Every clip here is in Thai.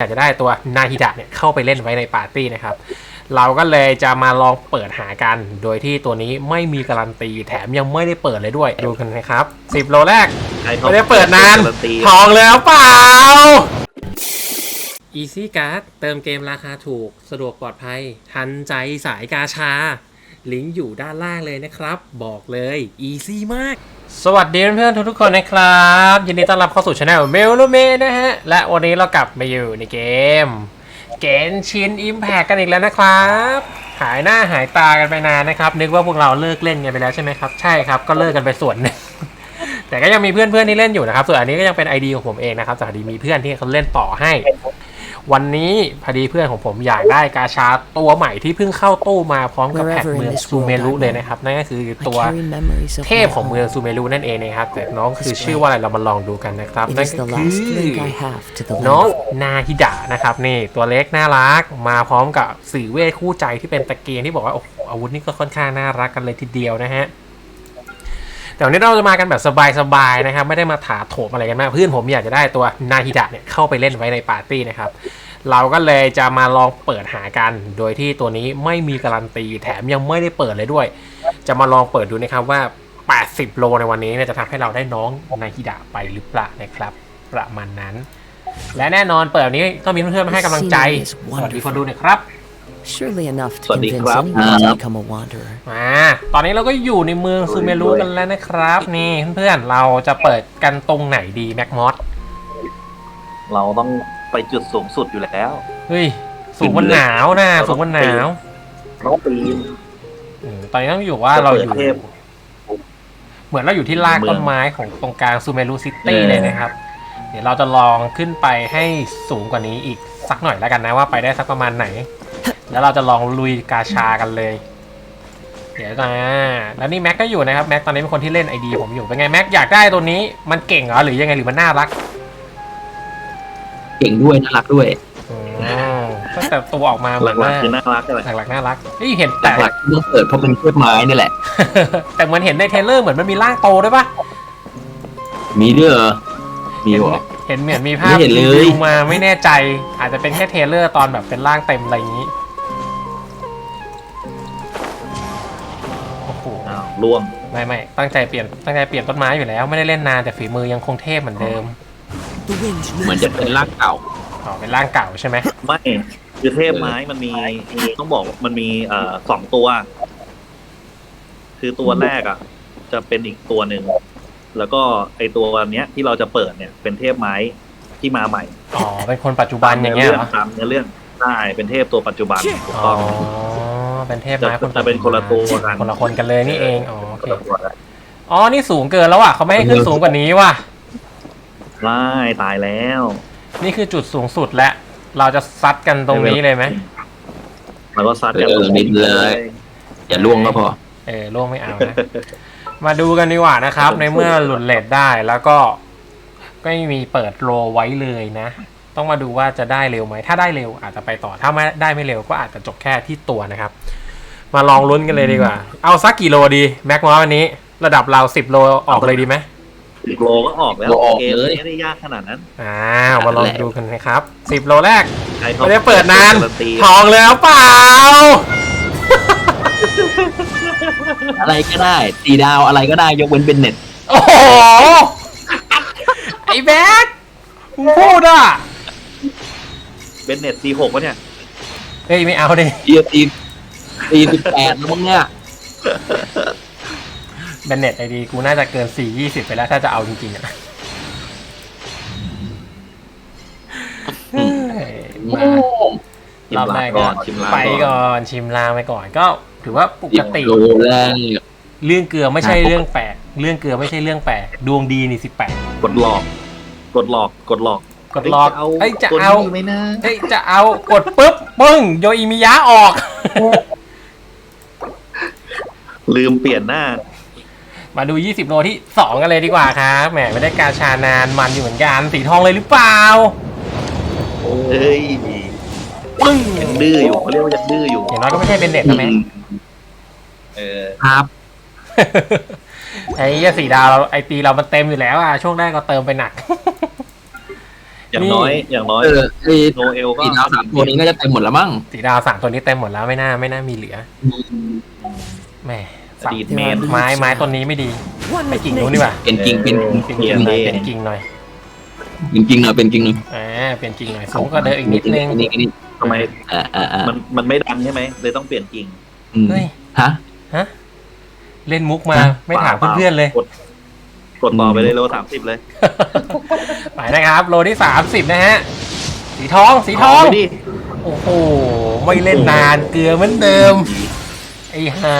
อยากจะได้ตัวนาฮิดะเนี่ยเข้าไปเล่นไว้ในปาร์ตี้นะครับ เราก็เลยจะมาลองเปิดหากัน โดยที่ตัวนี้ไม่มีการันตีแถมยังไม่ได้เปิดเลยด้วยดูกันนะครับ 10 โลแรก ไม่ได้เปิดนาน ทองเลยหรือเปล่า Easy Card เติมเกมราคาถูกสะดวกปลอดภัย ทันใจสายกาชา ลิงก์อยู่ด้านล่างเลยนะครับ บอกเลย Easy มาก สวัสดีเพื่อนๆทุกๆคนนะครับยินดีต้อนรับเข้าสู่ช anel เมลโลเมนะฮะ และวันนี้เรากลับมาอยู่ในเกมเกนชินอิมแพกกันอีกแล้วนะครับ หายหน้าหายตากันไปนานนะครับ นึกว่าพวกเราเลิกเล่นกันไปแล้วใช่ไหมครับ ใช่ครับก็เลิกกันไปส่วนหนึ่งแต่ก็ยังมีเพื่อนๆที่เล่นอยู่นะครับ ส่วนอันนี้ก็ยังเป็น ID ของผมเองนะครับแต่พอดีมีเพื่อนที่เขาเล่นต่อให้ วันนี้พอดีเพื่อนของผมอยากได้กาชาตัวใหม่ที่เพิ่งเข้าตู้มาพร้อมกับแพท Wherever in เมือง this ซูเมรุ world I เลยนะครับ นั่นก็คือ I ตัว carry memories of เทพ my ของเมือง home. ซูเมรุนั่นเองนะครับ แต่น้องคือชื่อว่าอะไรเรามาลองดูกันนะครับ It นั่น is ก็ the คื last อ link I have to the น้อง land. นาฮิดะนะครับนี่ตัวเล็กน่ารักมาพร้อมกับสื่อเวทคู่ใจที่เป็นตะเกียงที่บอกว่าโอ้โหอาวุธนี่ก็ค่อนข้างน่ารักกันเลยทีเดียวนะฮะ แต่วันนี้เราจะมากันแบบสบายๆนะครับไม่ได้มาถาโถมอะไรกันมากเพื่อนผมอยากจะได้ตัวนาฮิดะเนี่ยเข้าไปเล่นไว้ในปาร์ตี้นะครับเราก็เลยจะมาลองเปิดหากัน โดยที่ตัวนี้ไม่มีการันตีแถมยังไม่ได้เปิดเลยด้วย จะมาลองเปิดดูนะครับว่า 80 โลในวันนี้เนี่ยจะทำให้เราได้น้องนาฮิดะไปหรือเปล่านะครับ ประมาณนั้น และแน่นอนเปิดแบบนี้ก็มีเพื่อนๆมาให้กำลังใจสวัสดีคนดูหนะครับ Surely enough to สวัสดี convince ครับ anyone to become a wanderer. มาตอนนี้เราก็อยู่ในเมืองซูเมรุกันแล้วนะครับ นี่เพื่อนๆเราจะเปิดกันตรงไหนดีแม็กมอสเราต้องไปจุดสูงสุดอยู่แล้ว เฮ้ย สูงมันหนาวนะสูงมันหนาวเราปีนอืมตอนนี้ต้องอยู่ว่าเราอยู่จะเปิดเทพเหมือนเราอยู่ที่รากเมืองต้นไม้ของตรงกลางซูเมรุซิตี้เออเลยนะครับ เดี๋ยวเราจะลองขึ้นไปให้สูงกว่านี้อีกสักหน่อยแล้วกันนะว่าไปได้สักประมาณไหน แล้วเราจะลองลุยกาชากันเลย เดี๋ยวนะแล้วนี่แม็กก็อยู่นะครับแม็กตอนนี้เป็นคนที่เล่นไอดีผมอยู่เป็นไงแม็กอยากได้ตัวนี้มันเก่งเหรอหรือยังไงหรือมันน่ารักเก่งด้วยน่ารักด้วยอืมตั้งแต่ตัวออกมาเหหมือนลัว่ากๆคือน่ารักกันเลยหลักๆน่ารักเฮ้ยเห็นแต่แต่หลักที่ต้องเปิดเพราะเป็นเทพไม้นี่แหละ แต่เหมือนเห็นในเทรลเลอร์เหมือนมันมีร่างโตด้วยปะมีด้วยเหรอมีเหรอเห็นเหมือนมีภาพไม่เห็นเลยรีวิวมาไม่แน่ใจ อาจจะเป็นแค่เทรลเลอร์ตอนแบบเป็นร่างเต็มอะไรอย่างนี้ อ้าวร่วง ไม่ไม่ตั้งใจเปลี่ยนตั้งใจเปลี่ยนต้นไม้อยู่แล้ว ไม่ได้เล่นนานแต่ฝีมือยังคงเทพเหมือนเดิม The wind เหมือนจะเป็นร่างเก่า อ๋อเป็นร่างเก่าใช่ไหมไม่คือเทพไม้มันมีต้องบอกว่ามันมีเอ่อสองตัว คือตัวแรกอะ จะเป็นอีกตัวหนึ่งแล้วก็ไอตัวเนี้ยที่เราจะเปิดเนี่ย เป็นเทพไม้ที่มาใหม่อ๋อเป็นคนปัจจุบันอย่างเงี้ยเหรอตามเนื้อเรื่องใช่เป็นเทพตัวปัจจุบันถูกอ๋อต้อง เป็นเทพไม้คนจะเป็นคนละตัวกัน คนละคนกันเลยนี่เองอ๋อโอเคอ๋อนี่สูงเกินแล้วอะเขาไม่ให้ขึ้นสูงกว่านี้ว่ะว้ายตายแล้ว นี่คือจุดสูงสุดแล้วเราจะซัดกันตรงนี้เลยไหมแล้วก็ซัดกันเออนิดเลย อย่าล่วงก็พอ เออล่วงไม่เอานะมาดูกันดีกว่านะครับ ในเมื่อหลุดเลทได้แล้วก็ก็ไม่มีเปิดโลไว้เลยนะ ต้องมาดูว่าจะได้เร็วไหม ถ้าได้เร็วอาจจะไปต่อ ถ้าไม่ได้ไม่เร็วก็อาจจะจบแค่ที่ตัวนะครับ มาลองลุ้นกันเลยดีกว่า เอาสักกี่โลดีแม็กมอสวันนี้ ระดับเราสิบโลออกเลยดีไหมสิบโลก็ออกแล้วโลออกเกมเลย ไม่ได้ยากขนาดนั้นอ้าวมาลองดูกันนะครับสิบโลแรก ใครเขาไม่ได้เปิดนาน การัตีทองเลยหรือเปล่า อะไรก็ได้ตีดาวอะไรก็ได้ยกเว้นเป็นเน็ตโอ้โห ไอ้แบ็คมึงพูดอะ เบนเน็ตซีหกวะเนี่ย เฮ้ยไม่เอาดิตีตีตีสิบแปดแล้วมั้งเนี่ยแบนเน็ตไอดีกูน่าจะเกินสี่ยี่สิบไปแล้วถ้าจะเอาจริงๆอะเฮ้ยมาชิมรอบแรลากก่ก็อนชิมลาไปก่ก่อนอนชิมลางไปก่อนก็ ถือว่าปกติ โลแรกเรื่องเกลือไม่ใช่เรื่องแปลกเรื่องเกลือไม่ใช่เรื่องแปลกดวงดีนี่สิแปดกดหลอก กดหลอก กดหลอก กดล็อกเอ้ยจะเอ้ยจะเอาเอาตัวนี้ไหมนะเอ้ยจะเอากดปุ๊บปึ้งโยอิมิยะออก ลืมเปลี่ยนหน้า มาดู 20 โลที่ 2 กันเลยดีกว่าครับแหมไม่ได้กาชานานมันอยู่เหมือนกันสีทองเลยหรือเปล่าเฮ้ยปึ้งยังดื้ออยู่เขาเรียกว่ายังดื้ออยู่อย่างน้อยก็ไม่ใช่เป็นเด็ดนะแม่เออครับไอ้เหี้ยสีดาวเราไอตีเรามันเต็มอยู่แล้วอะช่วงแรกก็เติมไปหนัก อย่างน้อยอย่างน้อยเออไอ้โนเอลก็ตีดาวสามตัวนี้ก็จะเต็มหมดแล้วมั้งสีดาวสามตัวนี้เต็มหมดแล้วไม่น่าไม่น่ามีเหลือแหมอสับดีตเมนไม้ไม้ต้นนี้ไม่ดี One ไป with กิ่ง me. นู้นดีกว่าเป็นกิ่งเป็นกิ่งเปลี่ยนเปลี่กิ่ยงนหน่อยเองเปลี่ยนกิ่งหน่อยเป็นกิ่งหน่อยเป็นกิ่งหน่อยอ่าเปลี่ยนกิ่งหน่อยสูงก็เดินอีกนิดนึงอันนี้อันนี้ทำไมอ่าอ่าอ่ามันมันไม่ดังใช่ไหมเลยต้องเปลี่ยนกิ่งอืมเฮ้ยฮะฮะเล่นมุกมาฮะไม่ถามเพื่อนๆเลย กดกดต่อไปเลยโลสามสิบเลยไปนะครับ โลที่สามสิบนะฮะ สีทอง สีทองเาไปดิโอ้โห ไม่เล่นนาน เกลือเหมือนเดิม ไอ้ห่า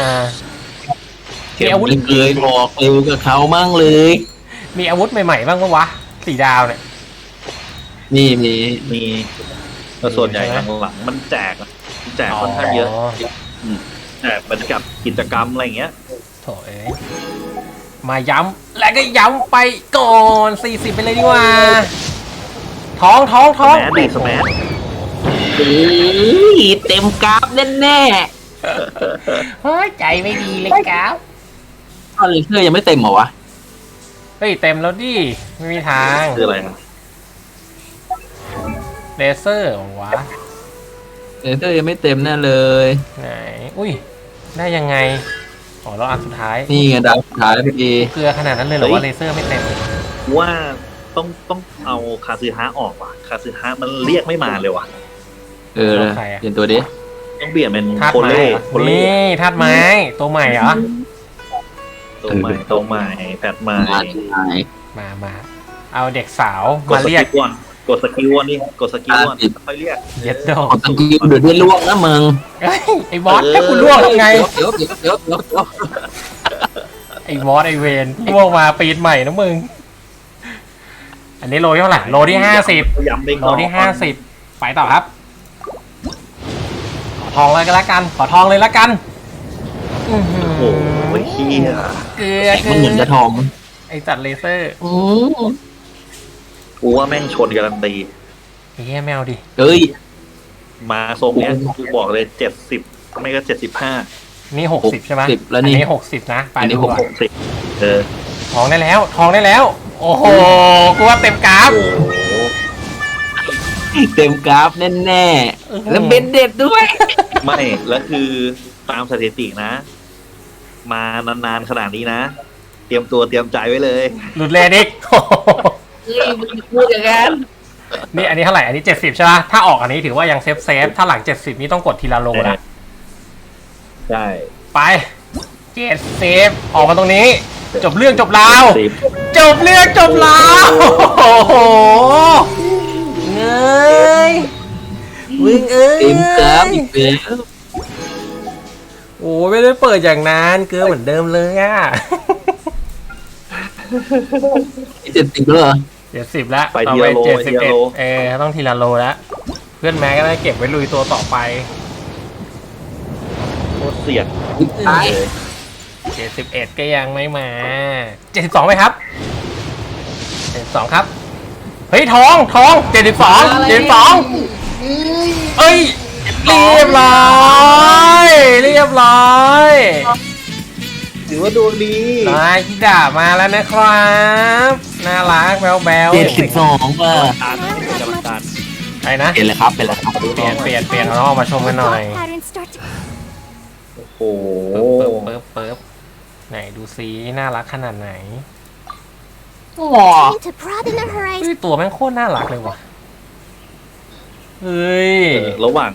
มีอาวุธไม่เคยบอกเร็วกับเขามั่งเลย มีอาวุธใหม่ๆบ้างปะวะ สีดาวเนี่ยนี่มีมีแต่ส่วนใหญ่หลังๆมันแจกอะแจกค่อนข้างเยอะแจกเหมือนกับกิจกรรมอะไรอย่างเงี้ย โถเอ้ย มาย้ำและก็ย้ำไปก่อน 40 ไปเลยดีกว่า ท้องท้องสท้องแมนดิสแมนเฮ้ยเต็มกราฟแน่เฮ้ยใจไม่ดีเลยครับๆถ้าเลเซอร์ยังไม่เต็มเหรอวะ เฮ้ย เต็มแล้วดิ ไม่มีทางคืออะไรอะเลเซอร์เหรอวะเลเซอร์ยังไม่เต็มแน่เลย ไหน อุ้ย ได้ยังไง อ๋อแล้วอันสุดท้าย นี่ไงดาวสุดท้ายพี่เกลือขนาดนั้นเลยเหรอว่าเลเซอร์ไม่เต็มว่าต้องต้องเอาคาซึฮะออกว่ะ คาซึฮะมันเรียกไม่มาเลยว่ะ เออเปลี่ยนตัวดิต้องเปลี่ยนเป็นธาตุโคไม้เล่เหรอโคเล่นี่ธาตุไม้ ตัวใหม่เหรอ ตัวใหม่ตัวใหม่แพทใหม่งานสุดท้ายมามา เอาเด็กสาวกดมาสเรียกิกลก่อน กดสกิลก่อนนี่กดสกิลก่อนอ่าติดค่อยเรียกเย็ดโดกดสกิลเดี๋ยวได้ล่วงนะมึงเฮ้ยไอ้บอสให้กูล่วงยังไงเดี๋ยวเดี๋ยวเดี๋ยวเดี๋ยวเดี๋ยวไอ้บอสไอ้เวนล่วงมาปีดใหม่นะมึง อันนี้โลเท่าไหร่โลที่ห้าสิบย้ำไปโลก่อนที่ห้าสิบไปต่อครับ ขอทองเลยก็แล้วกัน ขอทองเลยแล้วกันอื้อหืโอ้โหเฮียเกลือเกมันเหมือนลืจะอทอง ไอ้จัดเลเซอร์อืม กูว่าแม่งชนการันตีเฮ้ยแมวดิเอ้ย มาทรงเนี้ยกูบอกเลยเจ็ดสิบไม่ก็เจ็ดสิบห้านี่หกสิบใช่ไหมสิบแล้วอันนี่นี้หกสิบนะไปอันนี้ดูก่อนหกสิบเออทองได้แล้ว ทองได้แล้ว โอ้โหกูว่าเต็มกราฟ โอ้โหเต็มกราฟแน่ๆแล้วเบนเด็ดด้วย ไม่ แล้วคือตามสถิตินะ มานานๆขนาดนี้นะ เตรียมตัวเตรียมใจไว้เลย หลุดเลนอีกโอ้โห เฮ้ยมึงพูดอย่างนั้นนี่อันนี้เท่าไหร่อันนี้เจ็ดสิบใช่ปะถ้าออกอันนี้ถือว่ายังเซฟเซฟถ้าหลังเจ็ดสิบนี่ต้องกดทีละโลละใช่ไปเจ็ดสิบออกมาตรงนี้ จบเรื่องจบราวสิบจบเรื่องจบราวโอ้โหเงยมึงเอ้ยเต็มกราฟอีกแล้วโอ้ไม่ได้เปิดอย่างนั้นเกลือเหมือนเดิมเลยอะเจ็ดสิบแล้วเหรอ เจ็ดสิบแล้วไปต่อทีไปละโลเจ็ดไปสิทีบละเอ็ดโล เออต้องทีละโลแล้วเพื่อนแม็กก็ได้เก็บไว้ลุยตัวต่อไปโคตรเสี่ยงตายเจ็ดสิบเอ็ดก็ยังไม่มาเจ็ดสิบสองไหมครับเจ็ดสิบสองครับเฮ้ยทองทองเจ็ดสิบสองเจ็ดสิบสองเอ้ยเรียบร้อยเรียบร้อย ถือว่าดวงดีนายฮิดามาแล้วนะครับ น่ารักแบวแบวเจ็ดสิบสองว่ะตามให้เป็นกำลังการใครนะเป็นเลยครับเป็นเลยครับเปลี่ยนเปลี่ยนเปลี่ยนเอาน้องมาชมกันหน่อย Patterns start to โอ้โหเปิบเปิบเปิบเปิบไหนดูซิน่ารักขนาดไหน time to broaden the เฮ้ horizon. ยตัวแม่งโคตรน่ารักเลยว่ะ เฮ้ย เออระหว่าง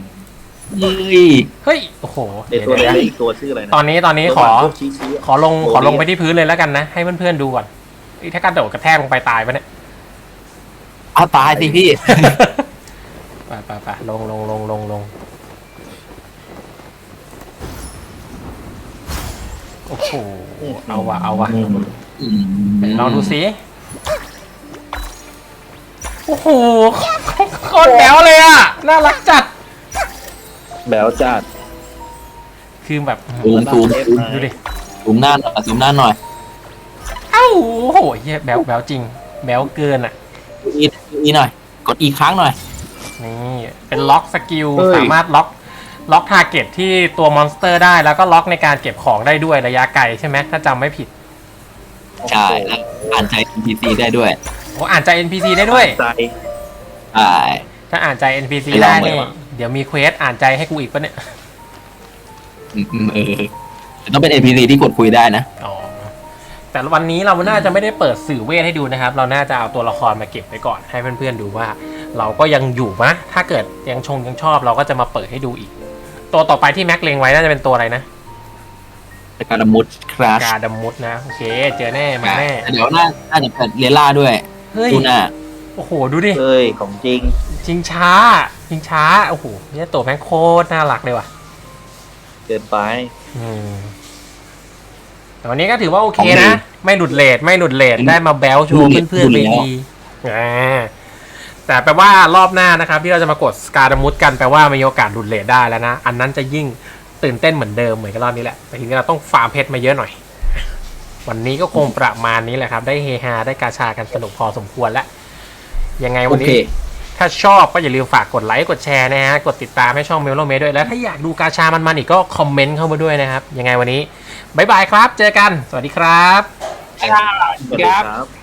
เฮ้ยเฮ้ยโอ้โหไอเดี๋ยวตัวเดี๋ยวเล็กอีกตัวชื่ออะไรนะตอนนี้ตอนนี้ขอระหว่างพวกชี้ๆอะขอลงโอ้ขอลงเนี่ยไปที่พื้นเลยแล้วกันนะ ให้เพื่อนๆดูก่อนเอ้ยถ้ากระโดดกระแทกลงไปตายปะเนี่ยเอาตายสิพี่ ไปไปไปลงลงลงลงลงโอ้โหเอาวะเอาวะอืมลองดูสิโอ้โหโคตรแบ๊วเลยอะ น่ารักจัด แบลจัดคือแบบซูมซูมซูมดูดิซูมหน้าหน่อยซูมหน้าหน่อยเอ้าโอ้โหเหี้ยแบ๊วแบ๊วจริง แบ๊วเกินอะอีอีหน่อย กดอีกครั้งหน่อย นี่เป็นล็อกสกิลเฮ้ยสามารถล็อกล็อกทาร์เก็ตที่ตัวมอนสเตอร์ได้แล้วก็ล็อกในการเก็บของได้ด้วยระยะไกลใช่ไหมถ้าจำไม่ผิด ใช่แล้วอ่านใจ NPC ได้ด้วยโอ้อ่านใจ NPC ได้ด้วยใจใช่ถ้าอ่านใจ NPC ไปลได้องเลยเนี่ยว่ะ เดี๋ยวมีเควสอ่านใจให้กูอีกปะเนี่ย อืมอืมเออแต่ต้องเป็น NPC ที่กดคุยได้นะ อ๋อ แต่วันนี้เราน่าจะไม่ได้เปิดสื่อเวทให้ดูนะครับ เราน่าจะเอาตัวละครมาเก็บไว้ก่อนให้เพื่อนๆดูว่า เราก็ยังอยู่มะ ถ้าเกิดยังชงยังชอบเราก็จะมาเปิดให้ดูอีก ตัวต่อไปที่แม็กเลงไว้น่าจะเป็นตัวอะไรนะ แต่การมุดคราชกาดัมมุดนะ โอเค เจอแน่มาแน่แต่เดี๋ยวน่าน่าจะเปิดเรล่าด้วยเฮ้ยดูหน้าโอ้โห ดูดิเอ้ย ของจริง ชิงช้า ชิงช้าโอ้โหเนี่ยตัวแม่งโคตรน่ารักเลยว่ะเกินไป อืมแต่วันนี้ก็ถือว่าโอเคของดีนะ ไม่หลุดเลทไม่หลุดเลทได้มาแบลโชว์ดูเพื่อนๆดูไปแล้วดีอ่าแต่แปลว่ารอบหน้านะครับ ที่เราจะมากดสกาดมุดกันแปลว่ามีโอกาสหลุดเลทได้แล้วนะ อันนั้นจะยิ่งตื่นเต้นเหมือนเดิมเหมือนกับรอบนี้แหละแต่ทีนี้เราต้องฟาร์มเพชรมาเยอะหน่อย วันนี้ก็คงประมาณนี้แหละครับ ได้เฮฮาได้กาชากันสนุกพอสมควรแล้วยังไงโอวันเคนี้ ถ้าชอบก็อย่าลืมฝากกดไลค์กดแชร์นะฮะ กดติดตามให้ช่องเมลโลเมด้วยแล้วถ้าอยากดูกาชามันๆอีกก็คอมเมนต์เข้ามาด้วยนะครับ ยังไงวันนี้บ๊ายบายครับ เจอกัน สวัสดีครับ สวัสดีครับ